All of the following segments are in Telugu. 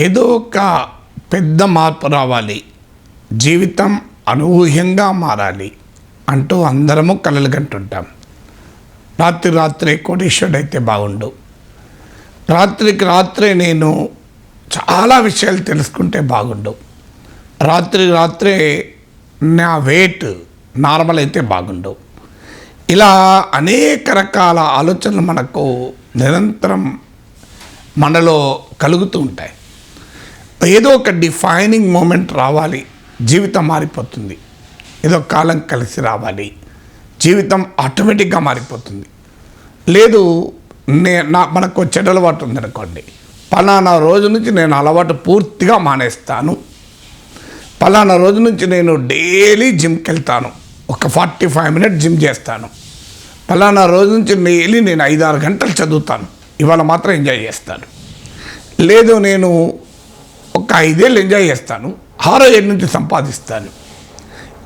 ఏదో ఒక పెద్ద మార్పు రావాలి. జీవితం అనూహ్యంగా మారాలి అంటూ అందరము కలలు కంటుంటాం. రాత్రి రాత్రే కోటీశ్వరుడైతే బాగుండు. రాత్రికి రాత్రే నేను చాలా విషయాలు తెలుసుకుంటే బాగుండు. రాత్రి రాత్రే నా వెయిట్ నార్మల్ అయితే బాగుండు. ఇలా అనేక రకాల ఆలోచనలు మనకు నిరంతరం మనలో కలుగుతూ ఉంటాయి. ఏదో ఒక డిఫైనింగ్ మూమెంట్ రావాలి. జీవితం మారిపోతుంది. ఏదో కాలం కలిసి రావాలి. జీవితం ఆటోమేటిక్గా మారిపోతుంది. లేదు నే నా మనకు చెడు అలవాటు ఉందనుకోండి. పలానా రోజు నుంచి నేను అలవాటు పూర్తిగా మానేస్తాను. పలానా రోజు నుంచి నేను డైలీ జిమ్కి వెళ్తాను. ఒక ఫార్టీ ఫైవ్ మినిట్ జిమ్ చేస్తాను. పలానా రోజు నుంచి డైలీ నేను ఐదారు గంటలు చదువుతాను. ఇవాళ మాత్రం ఎంజాయ్ చేస్తాను. లేదు నేను ఒక ఐదేళ్ళు ఎంజాయ్ చేస్తాను. ఆరో ఏడు నుంచి సంపాదిస్తాను.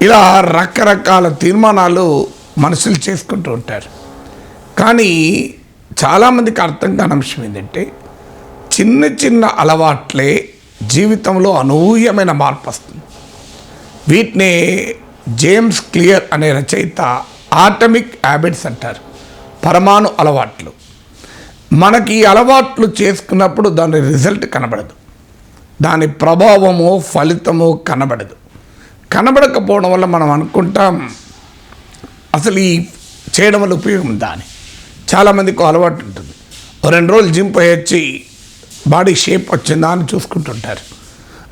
ఇలా రకరకాల తీర్మానాలు మనుషులు చేసుకుంటూ ఉంటారు. కానీ చాలామందికి అర్థం కాని అంశం ఏంటంటే చిన్న చిన్న అలవాట్లే జీవితంలో అనూహ్యమైన మార్పు వస్తుంది. వీటినే జేమ్స్ క్లియర్ అనే రచయిత ఆటమిక్ హ్యాబిట్స్ అంటారు. పరమాణు అలవాట్లు. మనకి ఈ అలవాట్లు చేసుకున్నప్పుడు దాని రిజల్ట్ కనబడదు. దాని ప్రభావము ఫలితము కనబడదు. కనబడకపోవడం వల్ల మనం అనుకుంటాం అసలు ఈ చేయడం వల్ల ఉపయోగం దాని చాలామందికి అలవాటు ఉంటుంది. ఓ రెండు రోజులు జిమ్ పోయొచ్చి వచ్చి బాడీ షేప్ వచ్చిందా అని చూసుకుంటుంటారు.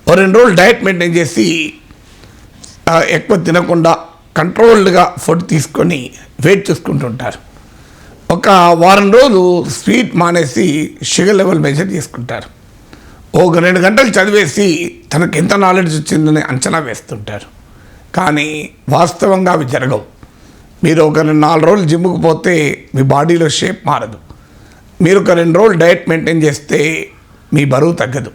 ఓ రెండు రోజులు డైట్ మెయింటైన్ చేసి ఎక్కువ తినకుండా కంట్రోల్డ్గా ఫుడ్ తీసుకొని వెయిట్ చూసుకుంటుంటారు. ఒక వారం రోజులు స్వీట్ మానేసి షుగర్ లెవెల్ మెజర్ చేసుకుంటారు. ఒక రెండు గంటలు చదివేసి తనకు ఎంత నాలెడ్జ్ వచ్చిందని అంచనా వేస్తుంటారు. కానీ వాస్తవంగా అవి జరగవు. మీరు ఒక రెండు నాలుగు రోజులు జిమ్కి పోతే మీ బాడీలో షేప్ మారదు. మీరు ఒక రెండు రోజులు డైట్ మెయింటైన్ చేస్తే మీ బరువు తగ్గదు.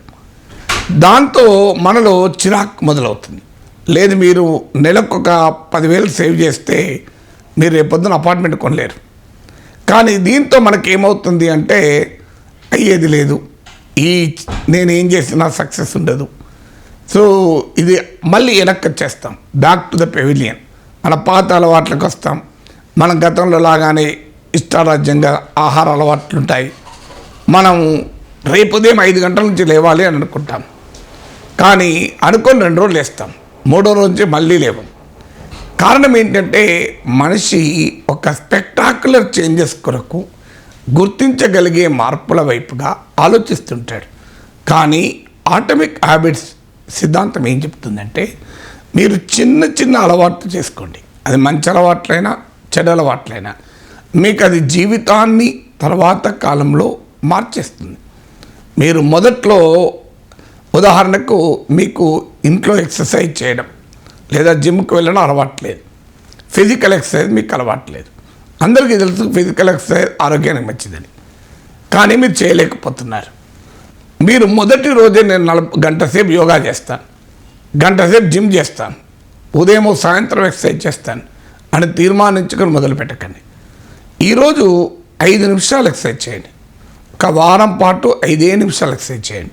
దాంతో మనలో చిరాకు మొదలవుతుంది. లేదు మీరు నెలకొక పదివేలు సేవ్ చేస్తే మీరు రేపొద్దున అపార్ట్మెంట్ కొనలేరు. కానీ దీంతో మనకి ఏమవుతుంది అంటే అయ్యేది లేదు. ఈ నేను ఏం చేసినా సక్సెస్ ఉండదు. సో ఇది మళ్ళీ వెనక్కి వచ్చేస్తాం. బ్యాక్ టు ద పెవిలియన్ మన పాత అలవాట్లకు వస్తాం. మన గతంలో లాగానే ఇష్టారాజ్యంగా ఆహార అలవాట్లు ఉంటాయి. మనం రేపు ఉదయం ఐదు గంటల నుంచి లేవాలి అని అనుకుంటాం. కానీ అనుకొని రెండు రోజులు వేస్తాం మూడో రోజు నుంచి మళ్ళీ లేవం. కారణం ఏంటంటే మనిషి ఒక స్పెక్టాకులర్ చేంజెస్ కొరకు గుర్తించగలిగే మార్పుల వైపుగా ఆలోచిస్తుంటాడు. కానీ ఆటమిక్ హ్యాబిట్స్ సిద్ధాంతం ఏం చెప్తుందంటే మీరు చిన్న చిన్న అలవాట్లు చేసుకోండి. అది మంచి అలవాట్లైనా చెడు అలవాట్లైనా. మీకు అది జీవితాన్ని తర్వాత కాలంలో మార్చేస్తుంది. మీరు మొదట్లో ఉదాహరణకు మీకు ఇంట్లో ఎక్సర్సైజ్ చేయడం లేదా జిమ్కి వెళ్ళడం అలవాట్లేదు ఫిజికల్ ఎక్సర్సైజ్ మీకు అలవాట్లేదు అందరికీ తెలుసు ఫిజికల్ ఎక్సర్సైజ్ ఆరోగ్యానికి మంచిదని. కానీ మీరు చేయలేకపోతున్నారు. మీరు మొదటి రోజే నేను నలభై గంట సేపు యోగా చేస్తాను. గంట సేపు జిమ్ చేస్తాను. ఉదయం సాయంత్రం ఎక్సర్సైజ్ చేస్తాను. అని తీర్మానించుకొని మొదలు పెట్టకండి. ఈరోజు ఐదు నిమిషాలు ఎక్సర్సైజ్ చేయండి. ఒక వారం పాటు ఐదే నిమిషాలు ఎక్సర్సైజ్ చేయండి.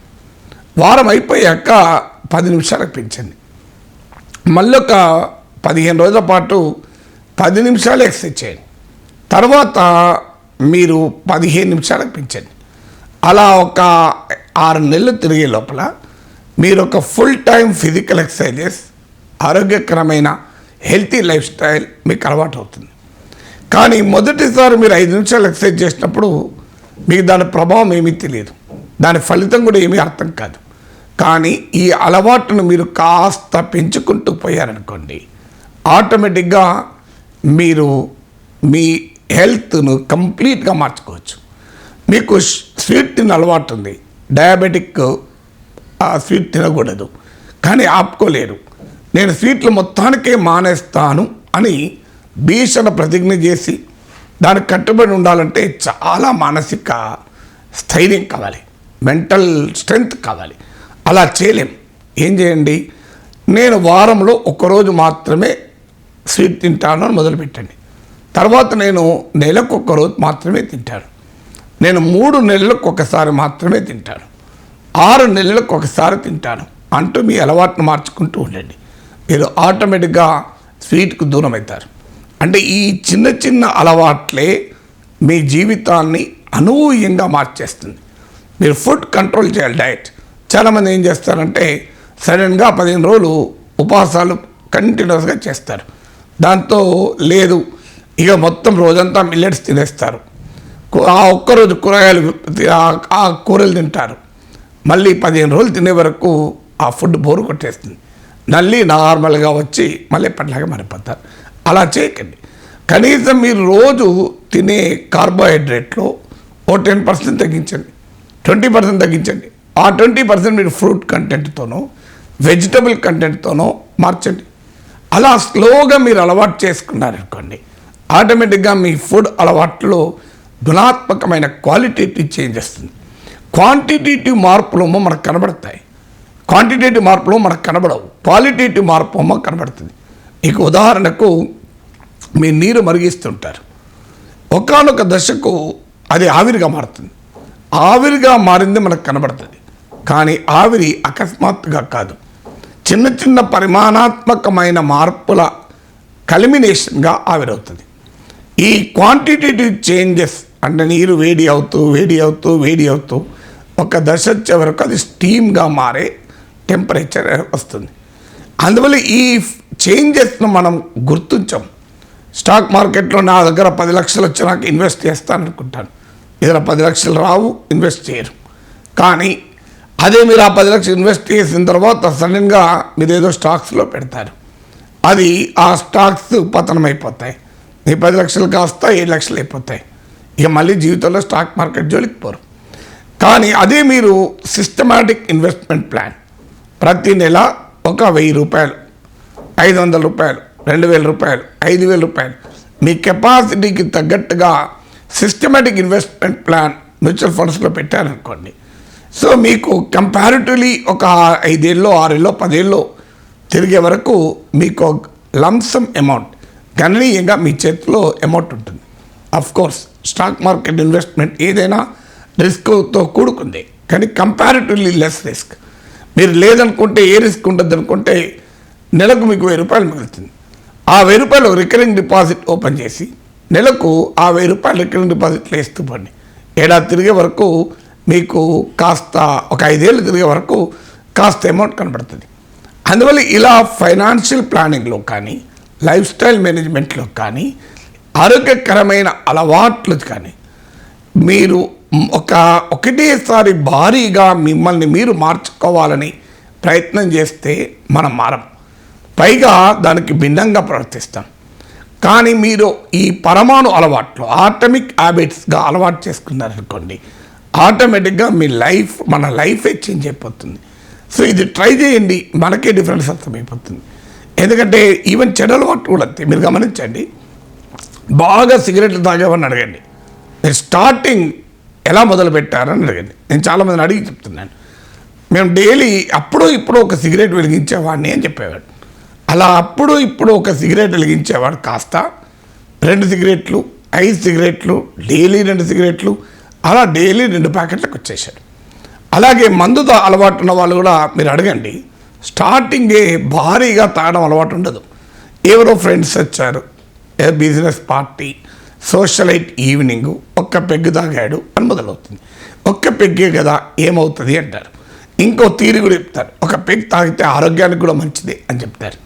వారం అయిపోయాక పది నిమిషాలకు పెంచండి మళ్ళీ ఒక పదిహేను రోజుల పాటు పది నిమిషాలు ఎక్సర్సైజ్ చేయండి. తర్వాత మీరు పదిహేను నిమిషాలకు పెంచండి అలా ఒక ఆరు నెలలు తిరిగే లోపల మీరు ఒక ఫుల్ టైం ఫిజికల్ ఎక్సర్సైజెస్ ఆరోగ్యకరమైన హెల్తీ లైఫ్ స్టైల్ మీకు అలవాటు అవుతుంది. కానీ మొదటిసారి మీరు ఐదు నిమిషాలు ఎక్సర్సైజ్ చేసినప్పుడు మీకు దాని ప్రభావం ఏమీ తెలియదు. దాని ఫలితం కూడా ఏమీ అర్థం కాదు. కానీ ఈ అలవాటును మీరు కాస్త పెంచుకుంటూ పోయారనుకోండి ఆటోమేటిక్గా మీరు మీ హెల్త్ను కంప్లీట్గా మార్చుకోవచ్చు. మీకు స్వీట్ తిన్న అలవాటు ఉంది. డయాబెటిక్ ఆ స్వీట్ తినకూడదు. కానీ ఆపుకోలేరు. నేను స్వీట్లు మొత్తానికే మానేస్తాను అని భీషణ ప్రతిజ్ఞ చేసి దానికి కట్టుబడి ఉండాలంటే చాలా మానసిక స్థైర్యం కావాలి. మెంటల్ స్ట్రెంగ్త్ కావాలి. అలా చేయలేం. ఏం చేయండి? నేను వారంలో ఒక్కరోజు మాత్రమే స్వీట్ తింటాను అని మొదలుపెట్టండి. తర్వాత నేను నెలకు ఒక్క రోజు మాత్రమే తింటాను నేను మూడు నెలలకు ఒకసారి మాత్రమే తింటాను ఆరు నెలలకు ఒకసారి తింటాను. అంటూ మీ అలవాటును మార్చుకుంటూ ఉండండి. మీరు ఆటోమేటిక్గా స్వీట్కు దూరం అవుతారు అంటే ఈ చిన్న చిన్న అలవాట్లే మీ జీవితాన్ని అనూహ్యంగా మార్చేస్తుంది. మీరు ఫుడ్ కంట్రోల్ చేయాలి డైట్. చాలామంది ఏం చేస్తారంటే సడన్గా పదిహేను రోజులు ఉపవాసాలు కంటిన్యూస్గా చేస్తారు. దాంతో లేదు ఇక మొత్తం రోజంతా మిల్లెట్స్ తినేస్తారు. ఆ ఒక్కరోజు కూరగాయలు ఆ- ఆ కూరలు తింటారు. మళ్ళీ పదిహేను రోజులు తినే వరకు ఆ ఫుడ్ బోరు కొట్టేస్తుంది. మళ్ళీ నార్మల్గా వచ్చి మళ్ళీ ఎప్పటిలాగా మారిపోతారు. అలా చేయకండి. కనీసం మీరు రోజు తినే కార్బోహైడ్రేట్లో ఓ టెన్ పర్సెంట్ తగ్గించండి. ట్వంటీ పర్సెంట్ తగ్గించండి. ఆ ట్వంటీ పర్సెంట్ మీరు ఫ్రూట్ కంటెంట్తోనో వెజిటబుల్ కంటెంట్తోనో మార్చండి. అలా స్లోగా మీరు అలవాటు చేసుకున్నారనుకోండి ఆటోమేటిక్గా మీ ఫుడ్ అలవాట్లో గుణాత్మకమైన క్వాలిటేటివ్ చేంజ్ వస్తుంది క్వాంటిటేటివ్ మార్పులు మనకు కనబడతాయి. క్వాంటిటేటివ్ మార్పులు మనకు కనబడవు. క్వాలిటేటివ్ మార్పు అమ్మ కనబడుతుంది. మీకు ఉదాహరణకు మీ నీరు మరిగిస్తుంటారు. ఒకానొక దశకు అది ఆవిరిగా మారుతుంది. ఆవిరిగా మారింది మనకు కనబడుతుంది. కానీ ఆవిరి అకస్మాత్తుగా కాదు. చిన్న చిన్న పరిమాణాత్మకమైన మార్పుల కల్మినేషన్గా ఆవిరవుతుంది. ఈ క్వాంటిటేటివ్ చేంజెస్ అంటే నీరు వేడి అవుతూ వేడి అవుతూ వేడి అవుతూ ఒక దశ వచ్చే వరకు అది స్టీమ్గా మారే టెంపరేచర్ వస్తుంది. అందువల్ల ఈ చేంజెస్ను మనం గుర్తించాం. స్టాక్ మార్కెట్లో నా దగ్గర పది లక్షలు వచ్చి నాకు ఇన్వెస్ట్ చేస్తాను అనుకుంటాను ఇతర పది లక్షలు రావు ఇన్వెస్ట్ చేయరు. కానీ అదే మీరు ఆ పది లక్షలు ఇన్వెస్ట్ చేసిన తర్వాత సడన్గా మీరు ఏదో స్టాక్స్లో పెడతారు. అది ఆ స్టాక్స్ పతనమైపోతాయి. మీ పది లక్షలు కాస్త ఏడు లక్షలు అయిపోతాయి. ఇక మళ్ళీ జీవితంలో స్టాక్ మార్కెట్ జోలికి పోరు. కానీ అదే మీరు సిస్టమాటిక్ ఇన్వెస్ట్మెంట్ ప్లాన్ ప్రతి నెల ఒక వెయ్యి రూపాయలు ఐదు వందల రూపాయలు రెండు వేల రూపాయలు ఐదు వేల రూపాయలు. మీ కెపాసిటీకి తగ్గట్టుగా సిస్టమేటిక్ ఇన్వెస్ట్మెంట్ ప్లాన్ మ్యూచువల్ ఫండ్స్లో పెట్టారనుకోండి. సో మీకు కంపారిటివ్లీ ఒక ఐదేళ్ళు ఆరేళ్ళు పదేళ్ళు తిరిగే వరకు మీకు లంసమ్ అమౌంట్ గణనీయంగా మీ చేతిలో అమౌంట్ ఉంటుంది. Of course stock market investment ఏదైనా రిస్క్తో కూడుకుంది కానీ కంపారిటివ్లీ లెస్ రిస్క్ మీరు లేదనుకుంటే ఏ రిస్క్ ఉంటుంది అనుకుంటే నెలకు మీకు వెయ్యి రూపాయలు మిగులుతుంది. ఆ వెయ్యి రూపాయలు రికరింగ్ డిపాజిట్ ఓపెన్ చేసి నెలకు ఆ వెయ్యి రూపాయలు రికరింగ్ డిపాజిట్లు వేస్తూ పండి. ఏడాది తిరిగే వరకు మీకు కాస్త ఒక ఐదేళ్ళు తిరిగే వరకు కాస్త అమౌంట్ కనబడుతుంది. అందువల్ల ఇలా ఫైనాన్షియల్ ప్లానింగ్లో కానీ లైఫ్ స్టైల్ మేనేజ్మెంట్లో కానీ ఆరోగ్యకరమైన అలవాట్లు కానీ మీరు ఒక ఒకటేసారి భారీగా మిమ్మల్ని మీరు మార్చుకోవాలని ప్రయత్నం చేస్తే మనం మారం. పైగా దానికి భిన్నంగా ప్రవర్తిస్తాం. కానీ మీరు ఈ పరమాణు అలవాట్లు ఆటమిక్ హ్యాబిట్స్గా అలవాటు చేసుకున్నారనుకోండి ఆటోమేటిక్గా మీ లైఫ్ మన లైఫే చేంజ్ అయిపోతుంది. సో ఇది ట్రై చేయండి మనకే డిఫరెన్స్ అర్థమైపోతుంది. ఎందుకంటే ఈవెన్ చెడు అలవాటు కూడా అంతే మీరు గమనించండి. బాగా సిగరెట్లు తాగేవని అడగండి. మీరు స్టార్టింగ్ ఎలా మొదలు పెట్టారని అడగండి. నేను చాలామందిని అడిగి చెప్తున్నాను. మేము డైలీ అప్పుడు ఇప్పుడు ఒక సిగరెట్ వెలిగించేవాడిని అని చెప్పేవాడు. అలా అప్పుడు ఇప్పుడు ఒక సిగరెట్ వెలిగించేవాడు కాస్త రెండు సిగరెట్లు ఐదు సిగరెట్లు డైలీ రెండు సిగరెట్లు అలా డైలీ రెండు ప్యాకెట్లకు వచ్చేసాడు అలాగే మందుతో అలవాటు ఉన్న వాళ్ళు కూడా మీరు అడగండి. స్టార్టింగే భారీగా తాగడం అలవాటు ఉండదు ఎవరో ఫ్రెండ్స్ వచ్చారు. ఏ బిజినెస్ పార్టీ సోషలైట్ ఈవినింగ్ ఒక్క పెగ్గు తాగాడు అని మొదలవుతుంది. ఒక్క పెగ్గే కదా ఏమవుతుంది అంటారు. ఇంకో తీరు కూడా చెప్తారు. ఒక పెగ్ తాగితే ఆరోగ్యానికి కూడా మంచిది అని చెప్తారు.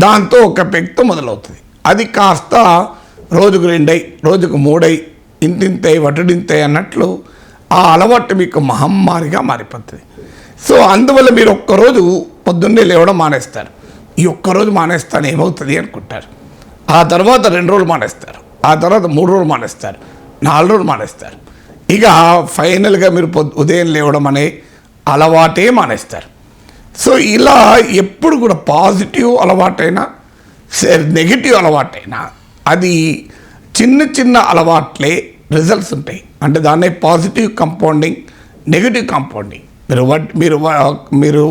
దాంతో ఒక పెగ్తో మొదలవుతుంది. అది కాస్త రోజుకు రెండై రోజుకు మూడై ఇంతింతై వటుడింతై అన్నట్లు ఆ అలవాటు మీకు మహమ్మారిగా మారిపోతుంది. సో అందువల్ల మీరు ఒక్కరోజు పొద్దున్నే లేవడం మానేస్తారు. ఈ ఒక్కరోజు మానేస్తాను ఏమవుతుంది అనుకుంటారు. ఆ తర్వాత రెండు రోజులు మానేస్తారు. ఆ తర్వాత మూడు రోజులు మానేస్తారు. నాలుగు రోజులు మానేస్తారు. ఇక ఫైనల్గా మీరు పొద్దు ఉదయం లేవడం అనే అలవాటే మానేస్తారు. సో ఇలా ఎప్పుడు కూడా పాజిటివ్ అలవాటైనా నెగిటివ్ అలవాటైనా అది చిన్న చిన్న అలవాట్లే రిజల్ట్స్ ఉంటాయి. అంటే దాన్నే పాజిటివ్ కంపౌండింగ్ నెగిటివ్ కాంపౌండింగ్. మీరు వడ్ మీరు మీరు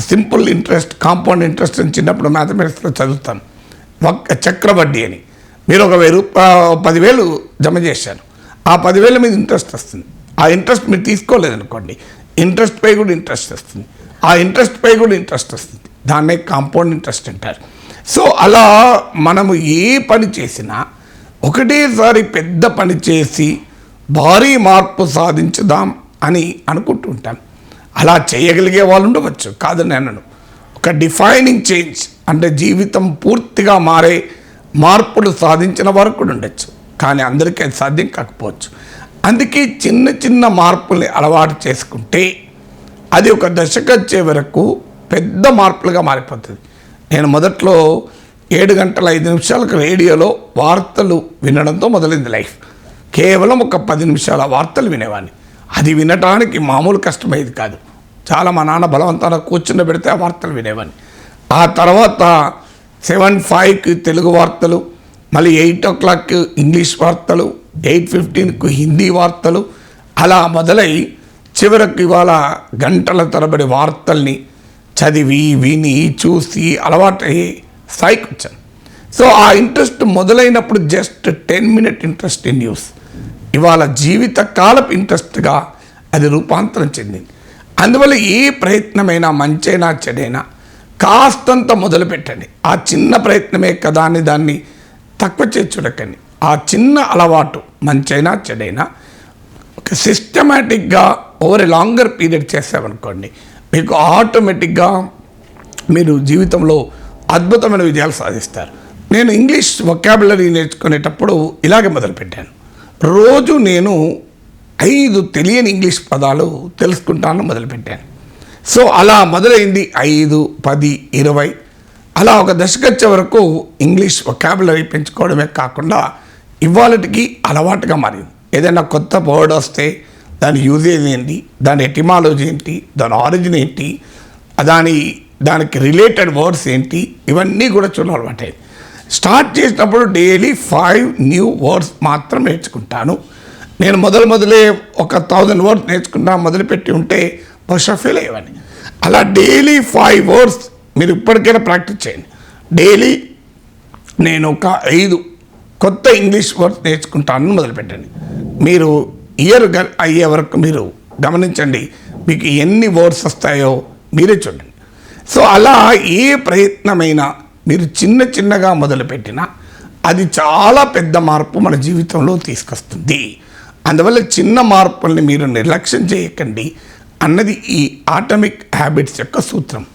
సింపుల్ ఇంట్రెస్ట్ కాంపౌండ్ ఇంట్రెస్ట్ అని చిన్నప్పుడు మ్యాథమెటిక్స్లో చదువుతాను. వక్ చక్రవడ్డీ అని. మీరు ఒక వెయ్యి రూపా పదివేలు జమ చేశారు. ఆ పదివేల మీద ఇంట్రెస్ట్ వస్తుంది. ఆ ఇంట్రెస్ట్ మీరు తీసుకోలేదనుకోండి. ఇంట్రెస్ట్ పై కూడా ఇంట్రెస్ట్ వస్తుంది. ఆ ఇంట్రెస్ట్ పై కూడా ఇంట్రెస్ట్ వస్తుంది. దాన్నే కాంపౌండ్ ఇంట్రెస్ట్ అంటారు. సో అలా మనము ఏ పని చేసినా ఒకటేసారి పెద్ద పని చేసి భారీ మార్పు సాధించుదాం అని అనుకుంటుంటాం అలా చేయగలిగే వాళ్ళు ఉండవచ్చు. కాదని నేను ఒక డిఫైనింగ్ చేంజ్ అంటే జీవితం పూర్తిగా మారే మార్పులు సాధించిన వారు కూడా ఉండొచ్చు. కానీ అందరికీ అది సాధ్యం కాకపోవచ్చు. అందుకే చిన్న చిన్న మార్పుల్ని అలవాటు చేసుకుంటే అది ఒక దశకు వచ్చే వరకు పెద్ద మార్పులుగా మారిపోతుంది. నేను మొదట్లో ఏడు గంటల ఐదు నిమిషాలకు రేడియోలో వార్తలు వినడంతో మొదలైంది లైఫ్. కేవలం ఒక పది నిమిషాల వార్తలు వినేవాడిని అది వినటానికి మామూలు కష్టమయ్యేది కాదు. చాలా మా నాన్న బలవంతంగా కూర్చుని పెడితే ఆ వార్తలు వినేవాడిని ఆ తర్వాత సెవెన్ ఫైవ్కి తెలుగు వార్తలు మళ్ళీ ఎయిట్ ఓ క్లాక్ ఇంగ్లీష్ వార్తలు ఎయిట్ ఫిఫ్టీన్కు హిందీ వార్తలు అలా మొదలై చివరకు ఇవాళ గంటల తరబడి వార్తల్ని చదివి విని చూసి అలవాటయ్యి స్థాయికి వచ్చాను. సో ఆ interest మొదలైనప్పుడు just ten minute interest in news. ఇవాళ జీవిత కాలపు ఇంట్రెస్ట్గా అది రూపాంతరం చెందింది అందువల్ల ఏ ప్రయత్నమైనా మంచైనా చెడైనా కాస్తంత మొదలు పెట్టండి. ఆ చిన్న ప్రయత్నమే కదా అని దాన్ని తక్కువ చేసి చూడకండి. ఆ చిన్న అలవాటు మంచైనా చెడైనా ఒక సిస్టమేటిక్గా ఓవర్ ఎ లాంగర్ పీరియడ్ చేసామనుకోండి మీకు ఆటోమేటిక్గా మీరు జీవితంలో అద్భుతమైన విజయాలు సాధిస్తారు. నేను ఇంగ్లీష్ వొకాబులరీ నేర్చుకునేటప్పుడు ఇలాగే మొదలుపెట్టాను. రోజు నేను ఐదు తెలియని ఇంగ్లీష్ పదాలు తెలుసుకుంటాను మొదలుపెట్టాను. సో అలా మొదలైంది ఐదు పది ఇరవై. అలా ఒక దశకొచ్చే వచ్చే వరకు ఇంగ్లీష్ వొకాబులరీ పెంచుకోవడమే కాకుండా ఇవాళటికి అలవాటుగా మారింది. ఏదైనా కొత్త వర్డ్ వస్తే దాని యూజేజ్ ఏంటి దాని ఎటిమాలజీ ఏంటి దాని ఆరిజిన్ ఏంటి దాని దానికి రిలేటెడ్ వర్డ్స్ ఏంటి ఇవన్నీ కూడా చూడాలన్నమాట. స్టార్ట్ చేసినప్పుడు డైలీ ఫైవ్ న్యూ వర్డ్స్ మాత్రం నేర్చుకుంటాను. నేను మొదలు మొదలే ఒక థౌజండ్ వర్డ్స్ నేర్చుకున్నా మొదలుపెట్టి ఉంటే బహుశా ఫెయిల్ అయ్యేవాడిని. అలా డైలీ ఫైవ్ వర్డ్స్ మీరు ఇప్పటికైనా ప్రాక్టీస్ చేయండి. డైలీ నేను ఒక ఐదు కొత్త ఇంగ్లీష్ వర్డ్స్ నేర్చుకుంటాను మొదలుపెట్టండి. మీరు ఇయర్ అయ్యే వరకు మీరు గమనించండి. మీకు ఎన్ని వర్డ్స్ వస్తాయో మీరే చూడండి. సో అలా ఏ ప్రయత్నమైనా మీరు చిన్న చిన్నగా మొదలుపెట్టినా అది చాలా పెద్ద మార్పు మన జీవితంలో తీసుకొస్తుంది. అందువల్ల చిన్న మార్పుల్ని మీరు నిర్లక్ష్యం చేయకండి అన్నది ఈ ఆటమిక్ హ్యాబిట్స్ యొక్క సూత్రం.